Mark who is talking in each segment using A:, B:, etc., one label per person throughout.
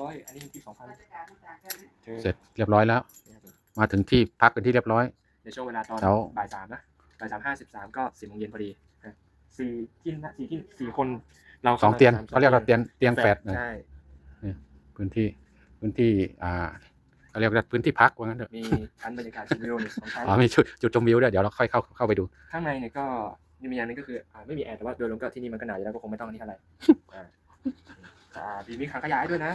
A: ร้อยอันนี้ที่สองพัน
B: เสร็จเรียบร้อยแล้ว มาถึงที่พักเป็นที่เรียบร้อย
A: ในช่วงเวลาตอน
B: แล้ว
A: บ่ายสามนะบ่ายสามห้าสิบสามก็สี่โมงเย็นพอดีนะสี่ที่นะสี่ที่สี่คนเรา
B: สองเตียง
A: สม
B: เขาเรียกว่าเตียงเตียงแฝดนะ
A: ใช่
B: พื้นที่พื้นที่อ่าเขาเรียกว่าพื้นที่พักว่างั้นเถอะ
A: มีชั้นบรรยากาศชมวิวหนึ่งสองชั้น
B: อ๋อมีจุดจุดชมวิวด้วยเดี๋ยวเราค่อยเข้าเข้าไปดู
A: ข้างในเนี่ยก็มีอย่างหนึงก็คืออ่าไม่มีแอร์แต่ว่าโดยรวมก็ที่นี่มันก็หนาวอยู่แล้วก็คงไม่ต้องอันนี้เท่าไหร่ อ่าอ่ามีมีขังขยายด้วยนะ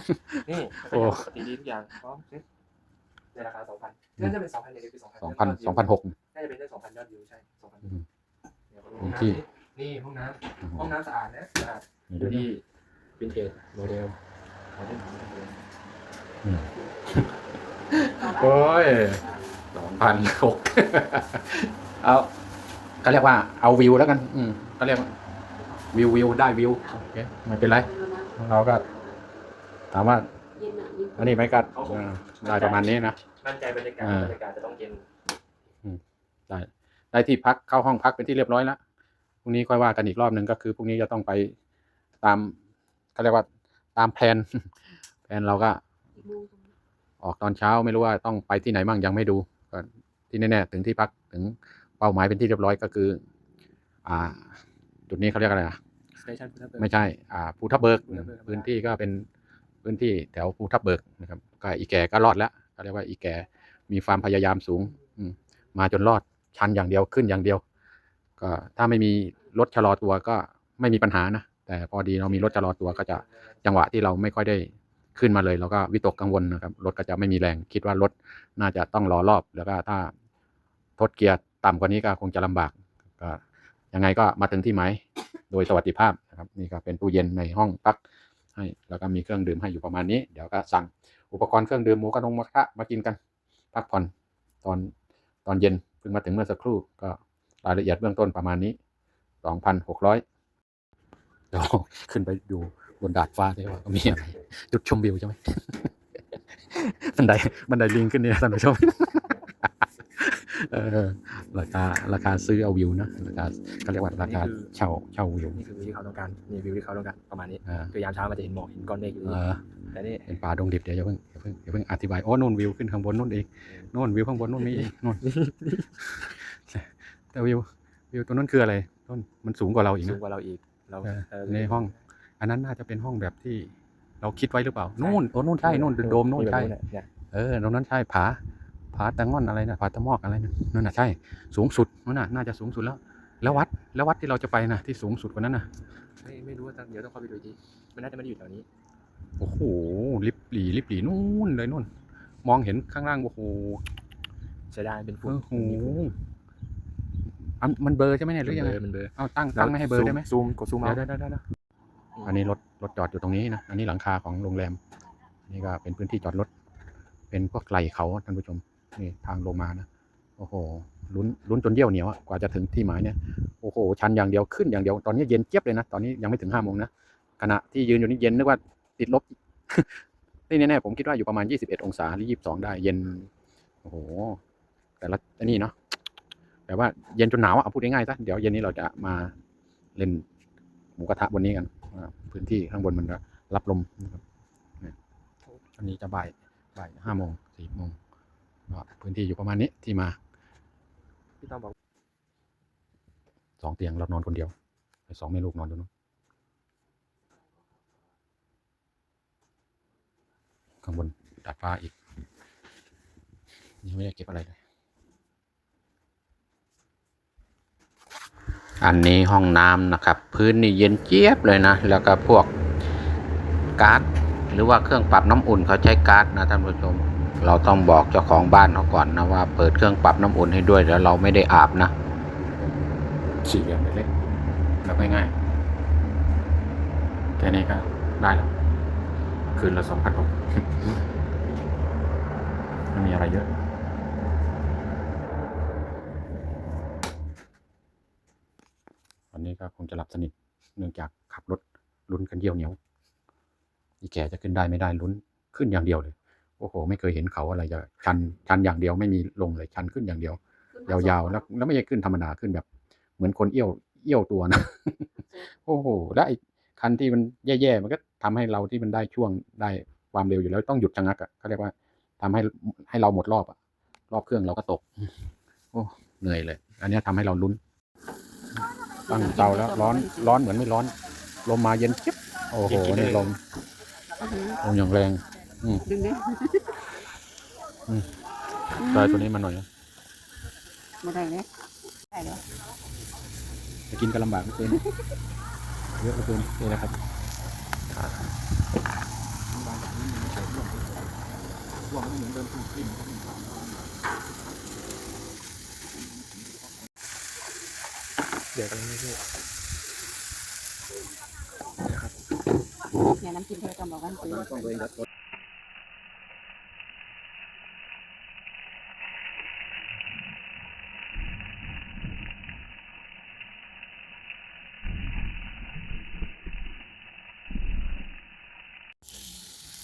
A: นี่
B: โอ้
A: ปกติดีทุกอย่างพร้อมเซ็ตในราคาสองพันน่าจะเป็นสองพันเนี่ยคือสองพัน
B: สองพันสองพันหก
A: น่าจะเป็นได้สองพันยอดวิวใช่สองพัน
B: อืม
A: เดี๋ยวขอดู
B: พื้
A: ห้อนง
B: ที่
A: น้ำนี่ห้องน้ำห้องน้ำสะอาดนะสะอาด
B: นี่
A: ดู
B: ด้วย
A: ที่วินเทจโมเดลโมเดล
B: โอ้ยสองพันหกเอาเขาเรียกว่าเอาวิวแล้วกัน อืมเขาเรียกว่าวิววิวได้วิวโอเคไม่เป็นไร เราก็ถามว่าอันนี้ไหมกัดอ่าได้ประมาณนี้นะ
A: มั่นใจบรรยากาศ
B: อ่า
A: บรรยากาศจะต้องเย็น
B: ได้ได้ที่พักเข้าห้องพักเป็นที่เรียบร้อยแล้วพรุ่งนี้ค่อยว่ากันอีกรอบหนึ่งก็คือพรุ่งนี้จะต้องไปตามเขาเรียกว่าตามแผน แผนเราก็ออกตอนเช้าไม่รู้ว่าต้องไปที่ไหนบ้างยังไม่ดูก็ที่แน่ๆถึงที่พักถึงเป้าหมายเป็นที่เรียบร้อยก็คือ อ่า จุดนี้เขาเรียกอะไรอะ
A: สเตชันพุทธเบิก
B: ไม่ใช่อ่าภูทับเบิก
A: ภูทับเบิก
B: พื้นที่ก็เป็นพื้นที่แถวภูทับเบิกนะครับก็อีแก่ก็รอดแล้วก็เรียกว่าอีแก่มีความพยายามสูงอืมมาจนรอดชันอย่างเดียวขึ้นอย่างเดียว ก็ถ้าไม่มีรถชะลอตัวก็ไม่มีปัญหานะแต่พอดีเรามีรถชะลอตัวก็จะจังหวะที่เราไม่ค่อยได้ขึ้นมาเลยเราก็วิตกกังวลนะครับรถก็จะไม่มีแรงคิดว่ารถน่าจะต้องรอรอบแล้วก็ถ้าทดเกียร์ต่ำกว่านี้ก็คงจะลำบากก็ยังไงก็มาถึงที่หมาย โดยสวัสดิภาพนะครับนี่ก็เป็นตู้เย็นในห้องพักให้แล้วก็มีเครื่องดื่มให้อยู่ประมาณนี้ เดี๋ยวก็สั่งอุปกรณ์เครื่องดื่มหมูกระนงมะระทะมากินกัน พักผ่อนตอนตอนเย็นเพิ่งมาถึงเมื่อสักครู่ก็รายละเอียดเบื้องต้นประมาณนี้สองพันหกร้อยเดี๋ยวขึ้นไปดูบนดาดฟ้าได้ว่ามีอะไรจุดชมวิวใช่ไหมบันไดบันไดลิงขึ้นเนี่ยท่านผู้ชม เออราคาราคาซื้อเอาวิวนะราคาเขาเรียกว่าราคาเช่าเช่าวิว
A: นี่คือวิวที่เขาต้องการนี่วิวที่เขาต้องการประมาณนี้
B: อ่า
A: คือยามเช้ามันจะเห็นหมอกเห็นก้อนเมฆอยู่
B: เอ
A: นี่
B: อ
A: แต่นี่
B: เป็นป่าดงดิบเดี๋ยวอย่าเพิ่งอย่าเพิ่งอย่าเพิ่งอธิบายโอ้นู่นวิวขึ้นข้างบนนู่นอีกนู่นวิวข้างบนนู่นมีอีกนู่นแต่วิววิวตัวนั้นคืออะไรต้นมันสูงกว่าเราอีก
A: สู
B: นะ
A: งกว่าเราอีกเรา
B: เออ
A: เออ
B: ในห้อง อันนั้นน่าจะเป็นห้องแบบที่เราคิดไว้หรือเปล่านู่นโอ้นู่นใช่นู่นโดมนู่นใช่
A: แบบเนี่ย
B: เออตรงนั้นใช่ผา ผาตะง่อนอะไรนะผาตะมอกอะไรนะนั่นน่ะใช่สูงสุดนั่นน่ะน่าจะสูงสุดแล้ว แล้ววัดแล้ววัดที่เราจะไปนะที่สูงสุดกว่านั้นนะ
A: ไม่ไม่รู้ว่าต้องเดี๋ยวต้องเข้าไปดูอีกทีมันน่าจะไม่ได้อยู่แถวนี้
B: โอ้โหลิบหลีลิบหลีนู่นเลยนู่น มองเห็นข้างล่างโอ้โห
A: เสียดายเป็นฝุ่น
B: โอ้โหอันมันเบลอร์ใช่ไหมเนี่ยหรือยังไง
A: มันเบลอ
B: เอาตั้งตั้งไม่ให้เบลอร์ได้ไหม
A: ซูมกดซูมเอา
B: เดี๋ยวเดี๋ยวเดี๋ยวเดี๋ยวอันนี้รถรถจอดอยู่ตรงนี้นะอันนี้หลังคาของโรงแรมอันนี่ก็เป็นพื้นที่จอดรถ เป็นพวกไหลเขาท่านผู้ชม นี่ทางลงมานะโอ้โหลุ้นลุ้นจนเยี่ยวเหนียวอะกว่าจะถึงที่หมายเนี่ยโอ้โหชันอย่างเดียวขึ้นอย่างเดียวตอนนี้เย็นเจี๊ยบเลยนะตอนนี้ยังไม่ถึงห้าโมงนะขณะที่ยืนอยู่นี่เย็นนึกว่าติดลบนี่แน่ๆผมคิดว่าอยู่ประมาณยี่สิบเอ็ดองศาหรือยี่สิบสองได้เย็นโอ้โห แต่ละอันนี้เนาะแต่ว่าเย็นจนหนาวอะเอาพูดง่ายๆซะเดี๋ยวเย็นนี้เราจะมาเล่นหมูกระทะบนนี้กันพื้นที่ข้างบนมันก็รับลมนะครับเนี่อันนี้จะบ่ายบ่ายห้าโมงสี่โมง ก็พื้นที่อยู่ประมาณนี้ที่มา
A: พี่ต้องบอก
B: สองเตียงเรานอนคนเดียวไอ้สองแม่ลูกนอนตรงนู้นข้างบนดาดฟ้าอีกยังไม่ได้เก็บอะไรเลยอันนี้ห้องน้ำนะครับ พื้นนี่เย็นเจี๊ยบเลยนะ แล้วก็พวกก๊าซหรือว่าเครื่องปรับน้ำอุ่นเขาใช้ก๊าซนะท่านผู้ชม เราต้องบอกเจ้าของบ้านเขาก่อนนะว่าเปิดเครื่องปรับน้ำอุ่นให้ด้วยแล้วเราไม่ได้อาบนะสี่เหลี่ยมเล็กๆแล้วง่ายๆแค่นี้ก็ได้แล้วคืนละสองพันหกไม่มีอะไรเยอะวันนี้ก็คงจะหลับสนิทเนื่องจากขับรถลุ้นกันเยี่ยวเหนียว อีแก่จะขึ้นได้ไม่ได้ลุ้นขึ้นอย่างเดียวเลย โอ้โห ไม่เคยเห็นเขาอะไรจะชันชันอย่างเดียวไม่มีลงเลยชันขึ้นอย่างเดียว ยาวๆแล้วแล้วไม่ใช่ขึ้นธรรมดาขึ้นแบบ เหมือนคนเอี้ยวเอี้ยวตัวนะโอ้โหแล้วไอ้คันที่มันแย่ๆมันก็ทำให้เราที่มันได้ช่วงได้ไฟความเร็วอยู่แล้วต้องหยุดชะงักอะเขาเรียกว่าทำให้ให้เราหมดรอบอะรอบเครื่องเราก็ตก โอ้เหนื่อยเลย อันเนี้ยทำให้เราลุ้นตั้งเตาแล้วร้อนร้อนเหมือนไม่ร้อน ลมมาเย็นจิ๊บโอ้โหนี่ลมลมอย่างแรง
C: ดึงดิ
B: ได้ตัวนี้มาหน่อยนะ
C: บ่ได้เลยได้เลย
B: จะกินก็ลำบากเหลือเกินเยอะเหลือเกินนี่นะครับ
A: เดี๋ยวกันนี่พี่
C: เนี่ยน้ำจิ้มเธอต้องบอกกันซื้อ
B: ต้องตัวเองครับ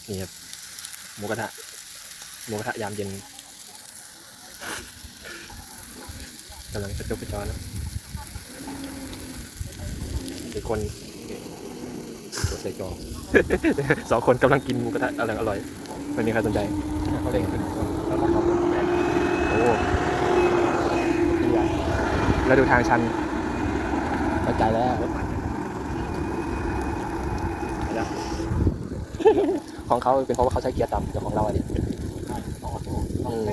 A: นี่ครับหมูกระทะหมูกระทะยามเย็นกำลังกระจุกกระจอนนะอีกคนกดใส่จอสองคนกำลังกินหมูกระทะอร่อยอร่อยไม่มีใครสนใจ
B: เขาเด้งขึ้นแล้วก็เขาแบน
A: โอ้แล้วดูทางชัน
B: เข้าใจแล้ว
A: ของเขาเป็นเพราะว่าเขาใช้เกียร์ต่ำแต่ของเราอันนี้อืม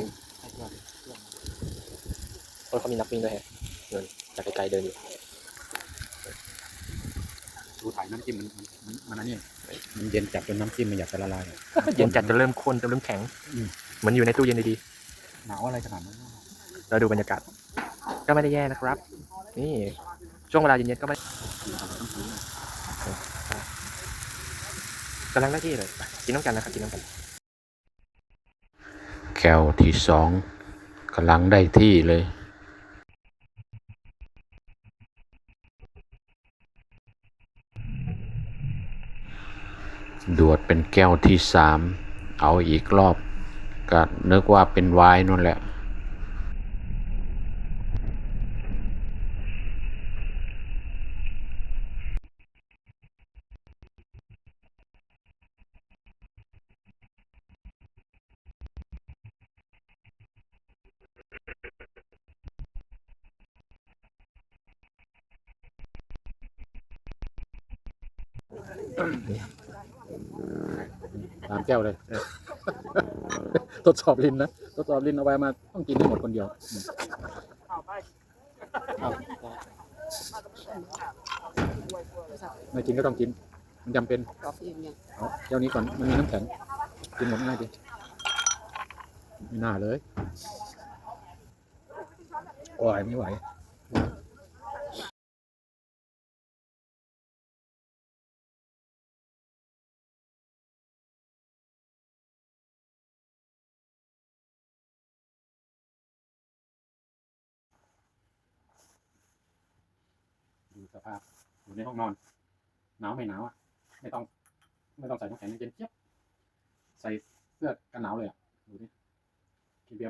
A: รถเขามีนักวิ่งด้วยแฮะเดินจากไกลๆเดินอยู่
B: ดูถ่ายน้ำจิ้มมันมันมันอันนี้มันเย็นจัดจนน้ำจิ้มมันอยากจะละลายอะ
A: เย็นจัดจะเริ่มข้นจะเริ่มแข็ง
B: อืม
A: เหมือนอยู่ในตู้เย็นดี
B: หนาวอะไรขนาดนั้น
A: ๆเราดูบรรยากาศก็ไม่ได้แย่นะครับ นี่ช่วงเวลาเย็นๆก็ไม่ำลังหน้าที่เลยไปกินน้ำกันนะครับกินน้ำกัน
B: แก้วที่สองกำลังได้ที่เลย ดวดเป็นแก้วที่สามเอาอีกรอบ ก็นึกว่าเป็นไวน์นั่นแหละ ตามแก้วเลย ทดสอบลิ้นนะ ทดสอบลิ้นเอาไว้มาต้องกินให้หมดคนเดียวอืมเอาไม่กินก็ต้องกิน มันจำเป็น
C: กรอบอิ่มยัง
B: เอาแก้วนี้ก่อน มันมีน้ำแข็ง กินหมดง่ายดิไม่น่าเลย โอ้ยไม่ไหว สภาพอยู่ในห้องนอน หนาวไม่หนาวอะ ไม่ต้อง ไม่ต้องใส่น้ำแข็งเย็นเจี๊ยบ ใส่เสื้อกันหนาวเลยอะ ดูดิกินเบีย